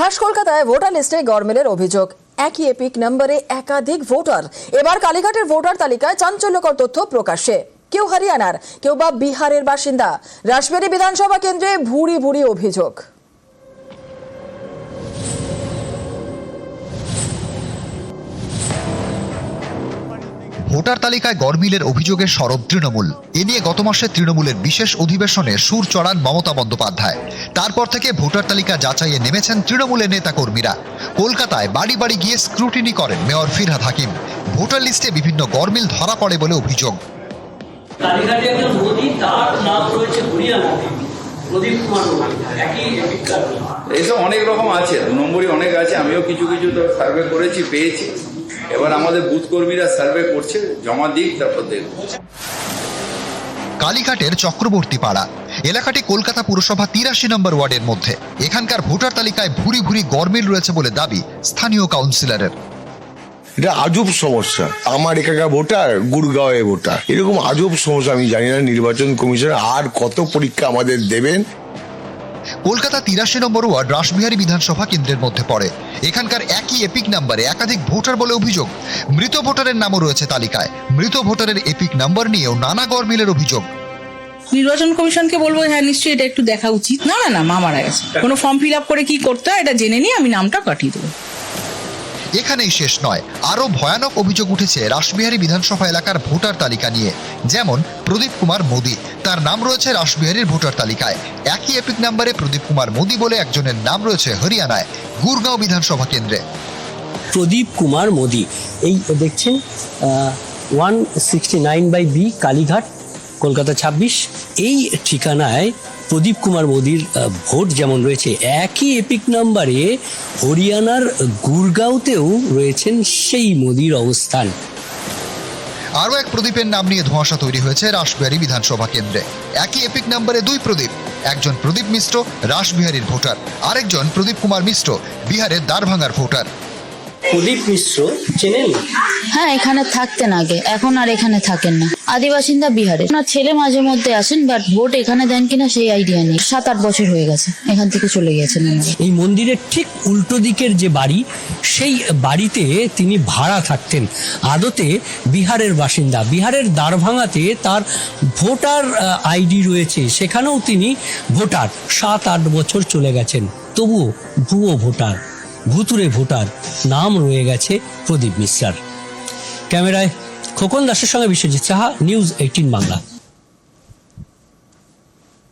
খাস কলকাতায় ভোটার লিস্টে গরমেলের অভিযোগ। একই এপিক নম্বরে একাধিক ভোটার। এবার কালীঘাটের ভোটার তালিকায় চাঞ্চল্যকর তথ্য প্রকাশ্যে। কেউ হরিয়ানার, কেউ বা বিহারের বাসিন্দা। রাসবেরি বিধানসভা কেন্দ্রে ভুরি ভুরি অভিযোগ। ভোটার তালিকায় গরমিলের অভিযোগের সরব তৃণমূল। এ নিয়ে গত মাসে তৃণমূলের বিশেষ অধিবেশনে সুর চড়ান মমতা বন্দ্যোপাধ্যায়। তারপর থেকে ভোটার তালিকা যাচাইয়ে নেমেছেন তৃণমূলের নেতাকর্মীরা। কলকাতায় বাড়ি বাড়ি গিয়ে স্ক্রুটিনি করেন মেয়র ফিরহাদ হাকিম। ভোটার লিস্টে বিভিন্ন গরমিল ধরা পড়ে বলে অভিযোগ। এইসব অনেক রকম আছে দু নম্বরই অনেক আছে আমিও কিছু কিছু তো সার্ভে করেছি পেয়েছি। এবার আমাদের বুথ কর্মীরা সার্ভে করছে জমা দিক তারপর দেখব। কালীঘাটের চক্রবর্তী পাড়া এলাকাটি কলকাতা পুরসভা তিরাশি নম্বর ওয়ার্ডের মধ্যে। এখানকার ভোটার তালিকায় ভুরি ভুরি গরমিল রয়েছে বলে দাবি স্থানীয় কাউন্সিলরের। এটা আজব সমস্যা। আমার এখানকার ভোটার গুড়গাঁওয়ে ভোটার। এরকম আজব সমস্যা আমি জানি না নির্বাচন কমিশন আর কত পরীক্ষা আমাদের দেবেন। কলকাতা তিরাশি নম্বর ওয়ার্ড রাসবিহারী বিধানসভা কেন্দ্রের মধ্যে পড়ে। এখানকার একই এপিক নাম্বারে একাধিক ভোটার বলে অভিযোগ। মৃত ভোটারের নামও রয়েছে তালিকায়। মৃত ভোটারের এপিক নাম্বার নিয়েও নানা গরমিলের অভিযোগ। নির্বাচন কমিশনকে বলব হ্যাঁ নিশ্চয়ই এটা একটু দেখা উচিত। না না না মা মারা গেছে। কোনো? ফর্ম ফিল আপ করে কি করতে হয় এটা জেনে নিয়ে আমি নামটা কাটিয়ে দেবো। এখানেই শেষ নয়। আরও ভয়ানক অভিযোগ উঠেছে রাসবিহারী বিধানসভা এলাকার ভোটার তালিকা নিয়ে। যেমন, প্রদীপ কুমার মোদী। তার নাম রয়েছে রাসবিহারীর ভোটার তালিকায়। একই এপিক নাম্বারে প্রদীপ কুমার মোদী বলে একজনের নাম রয়েছে হরিয়ানায়, গুরগাঁও বিধানসভা কেন্দ্রে। প্রদীপ কুমার মোদি। এই, দেখছেন one sixty nine by B Kalighat. Kolkata ছাব্বিশ। এই ঠিকানায় প্রদীপ কুমার মোদির ভোট যেমন রয়েছে, একই এপিক নাম্বারে হরিয়ানার গুরগাঁওতেও রয়েছেন সেই মোদির অবস্থান। আরও এক প্রদীপের নাম নিয়ে ধোঁয়াশা তৈরি হয়েছে রাসবিহারী বিধানসভা কেন্দ্রে। একই এপিক নাম্বারে দুই প্রদীপ, একজন প্রদীপ মিশ্র, রাসবিহারীর ভোটার। আরেকজন প্রদীপ কুমার মিশ্র, বিহারের দ্বারভাঙার ভোটার। প্রদীপ মিশ্র চেনেন? হ্যাঁ এখানে থাকতেন আগে। এখন আর এখানে থাকেন না। আদিবাসিন্দা বিহারে। ওনার ছেলে মাঝে মধ্যে আসেন বাট ভোট এখানে দেন কিনা সেই আইডিয়া নেই। সাত আট বছর হয়ে গেছে। এখান থেকে চলে গেছেন এই মন্দিরের ঠিক উল্টো দিকের যে বাড়ি সেই বাড়িতে তিনি ভাড়া থাকতেন। আদতে বিহারের বাসিন্দা। বিহারের দ্বারভাঙাতে তার ভোটার আইডি রয়েছে। সেখানেও তিনি ভোটার। সাত আট বছর চলে গেছেন। তবুও ভুয়ো ভোটার। ভুতুরে ভোটার নাম রয়ে গেছে প্রদীপ মিশ্রার। ক্যামেরায় খোকন দাসের সঙ্গে বিশ্বজিৎ সাহা, নিউজ এইটিন বাংলা।